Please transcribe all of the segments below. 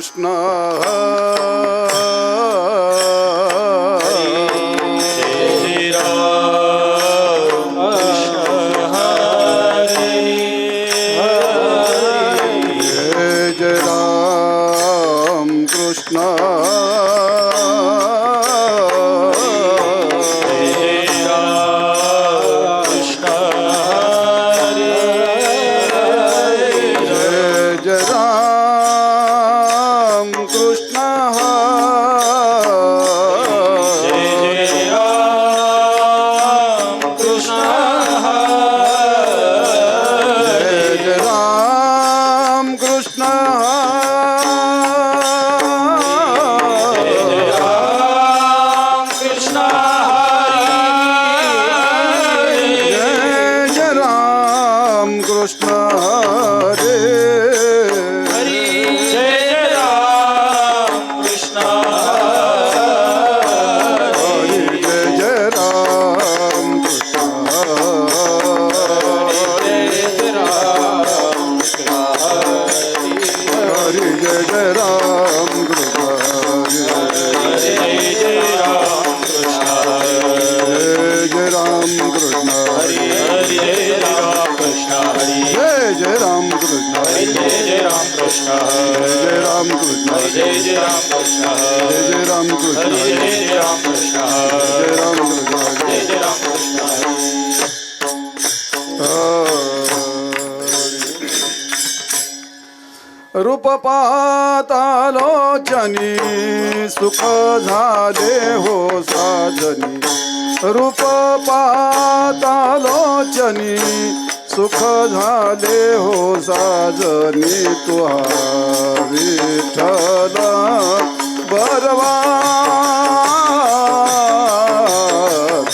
कृष्ण जय जय राम कृष्ण जय राम कृष्ण रूप पातालोचनी सुख झाले हो साजनी। रूप पातालोचनी सुख झाले हो साजनी तुहा विठ्ठल बरवा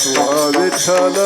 तुहा विठ्ठल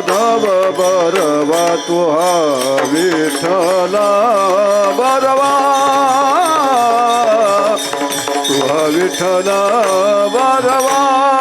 माधव बरवा तुहा विठ्ठल बरवा. तुहा विठ्ठल बरवा.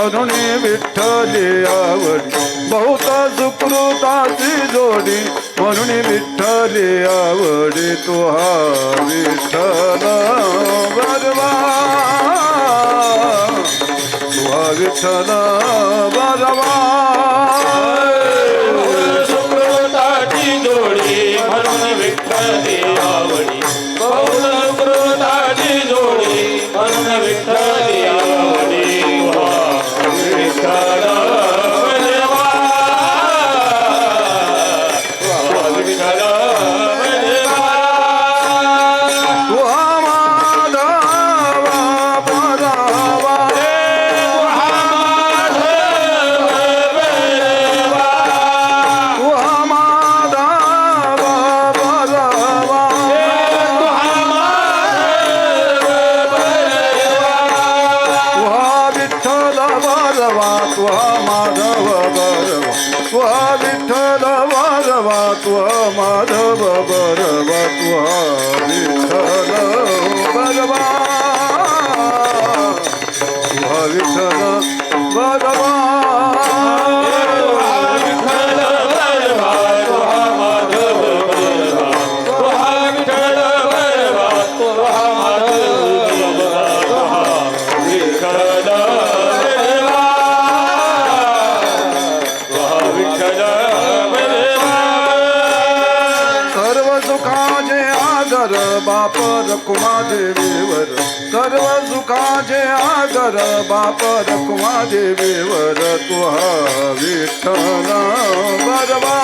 म्हणून विठ्ठली आवडी. बहुत सुकृताची जोडी म्हणून विठ्ठली आवडी. तुहा विठ्ठल बरवा. तुहा विठ्ठल बरवा. बाप रखुमा देवेवर सर्व सुखाचे आदर बाप रखुमा देवेवर तुहा विठ्ठल बरवा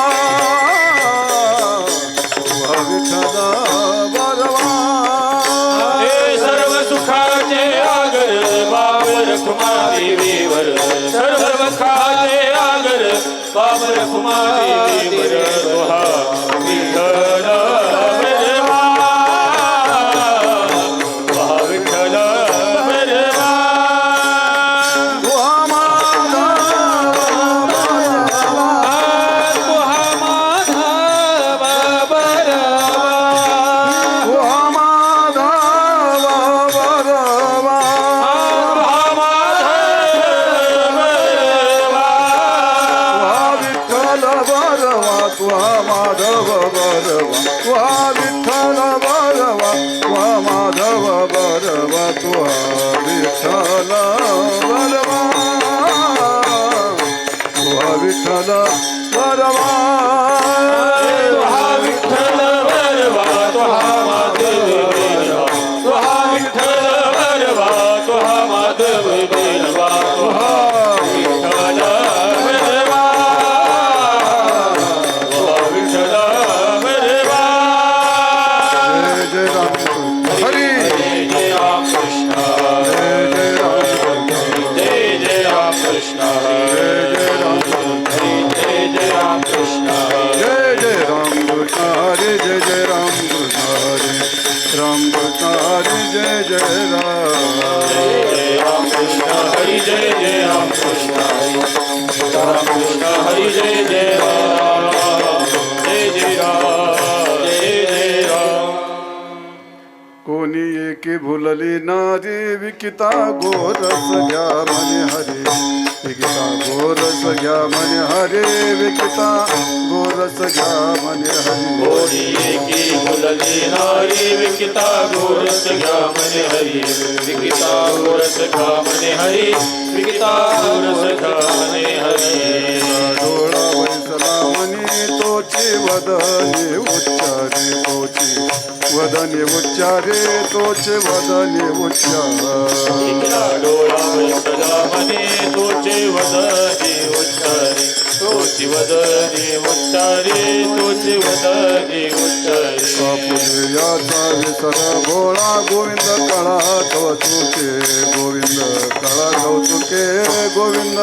बरवा माधव बरवा वा विठ्ठल बरवा वा माधव बरवा तुहा एकी भुलली नारी विकिता गोरस घ्या म्हणे हरे. विकिता गोरस घ्या म्हणे हरे विकिता गोरस घ्या म्हणे हरे. गोरी एकी मुलली नारी विकिता गोरस घ्या म्हणे हरी. विकिता गोरस घ्या म्हणे हरी विकिता गोरस घ्या म्हणे हरी. तोची वदने उच्चारे तोची वदने उच्चारे तोचे वदने उच्चार. तोचे वदने उच्चारे. तोची वदने उच्चारे तोची वदने उच्चारे. बापुले याचा विसर भोळा गोविंद कळा कवतुके गोविंद कळा कौतुके गोविंद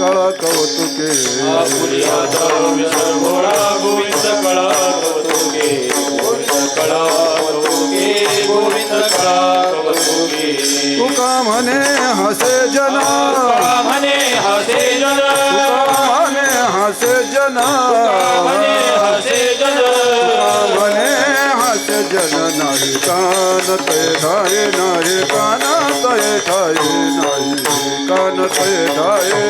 कळा कौतुके आपुलियाचा विसर ठाये नाही कान तै ठाये नाही कान तै ठाये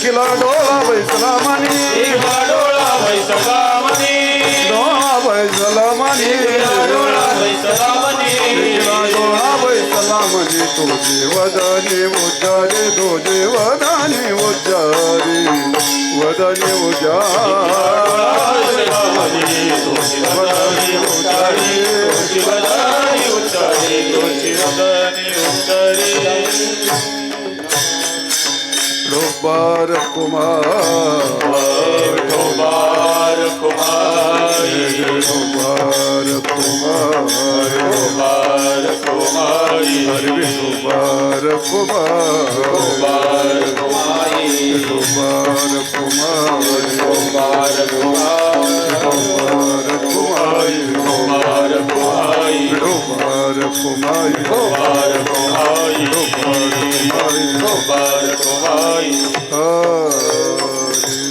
किला डोळा बैसला म्हणे डोळा बैसला तुझे वदने उजारे तुझे वदने उजारे वदने उजारे लोबार कुमार उजारे Mubarak Mubarak Mubarak Mubarak Mubarak Mubarak Mubarak Mubarak Oh, my God.